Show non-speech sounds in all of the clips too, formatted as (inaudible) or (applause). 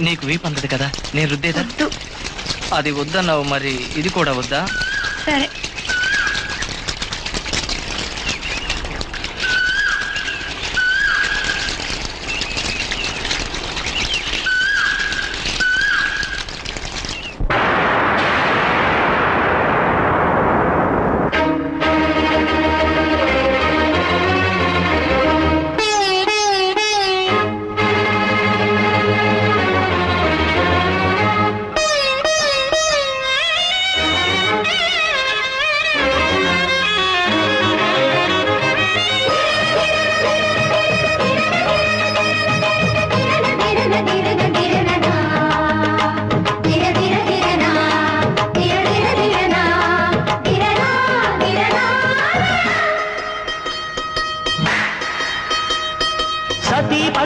నీకు వీపు అందదు కదా నేను రుద్దేదా? అది వద్దన్నావు మరి ఇది కూడా వద్దా? సరే.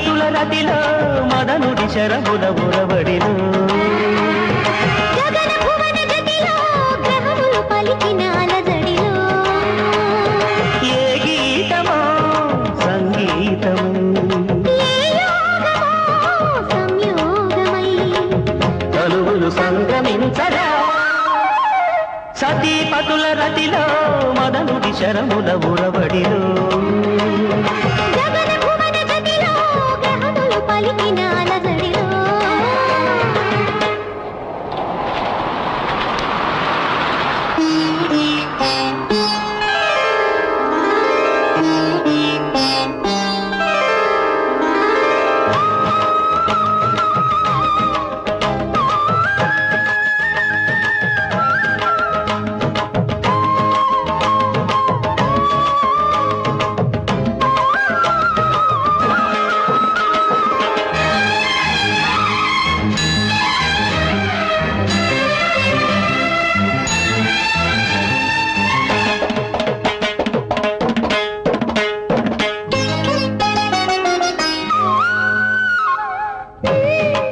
పతుల రతిలో మదనుడి శరముల ఉరవడిలో ఏ గీతమో సంగీతము. తనువులు సంగమించరా సతీ పతుల రతిలో మదనుడి శరముల ఉరవడిలో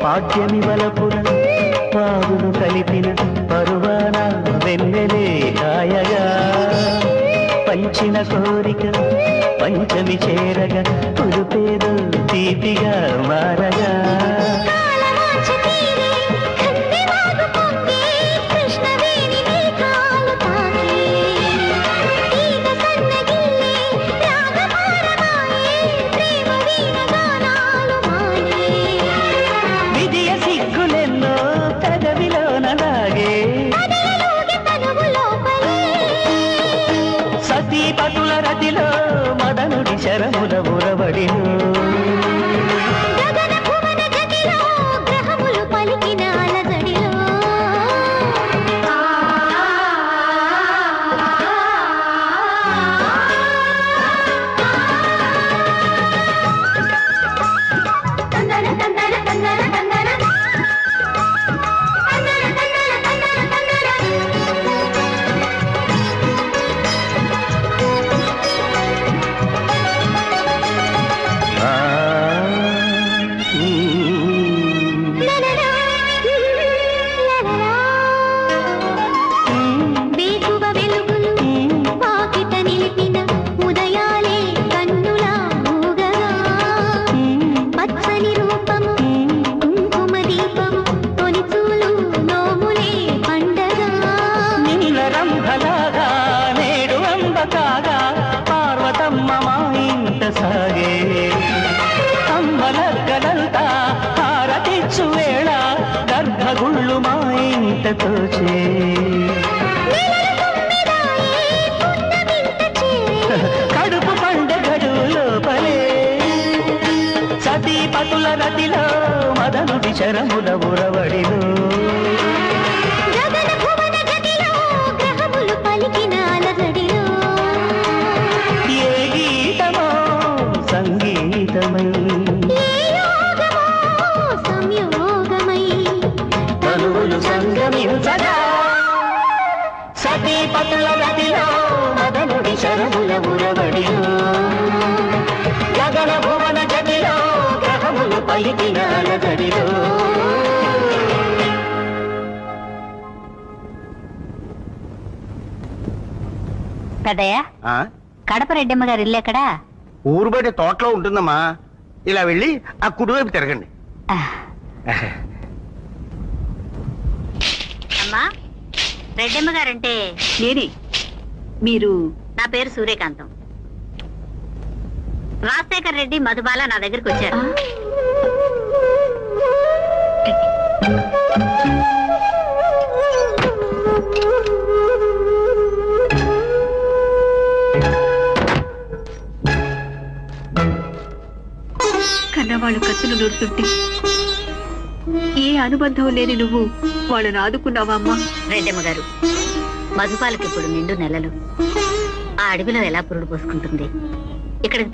పాడ్యమి వలపుర పావులు కలిపిన పరువాన వెన్నెలే కాయగా పంచిన కోరిక పంచమి చేరగా పులుపేరు తీపిగా మారగా. ఇంట తోచే కడుపు పండగడు లోపలే సతీ పతుల రతిలో మదనుడి శరముల ఉరవడిలో గగన కడప రెడ్డమ్మ గారు ఇల్లు ఎక్కడా? ఊరు బయట తోటలో ఉంటుందమ్మా. ఇలా వెళ్ళి ఆ కుడివైపు తిరగండి. (laughs) అమ్మా రెడ్డమ్మ గారంటే నేనే. మీరు? నా పేరు సూర్యకాంతం. రాజశేఖర్ రెడ్డి మధుబాల నా దగ్గరికి వచ్చారు. కన్నవాళ్ళు కత్తులు నూరుతుంటే అనుబంధం లేని నువ్వు వాళ్ళని ఆదుకున్నావా అమ్మా? రెడ్డమ్మ గారు మధుపాలకి ఇప్పుడు నిండు నెలలు. ఆ అడవిలో ఎలా పురుడు పోసుకుంటుంది? ఇక్కడికి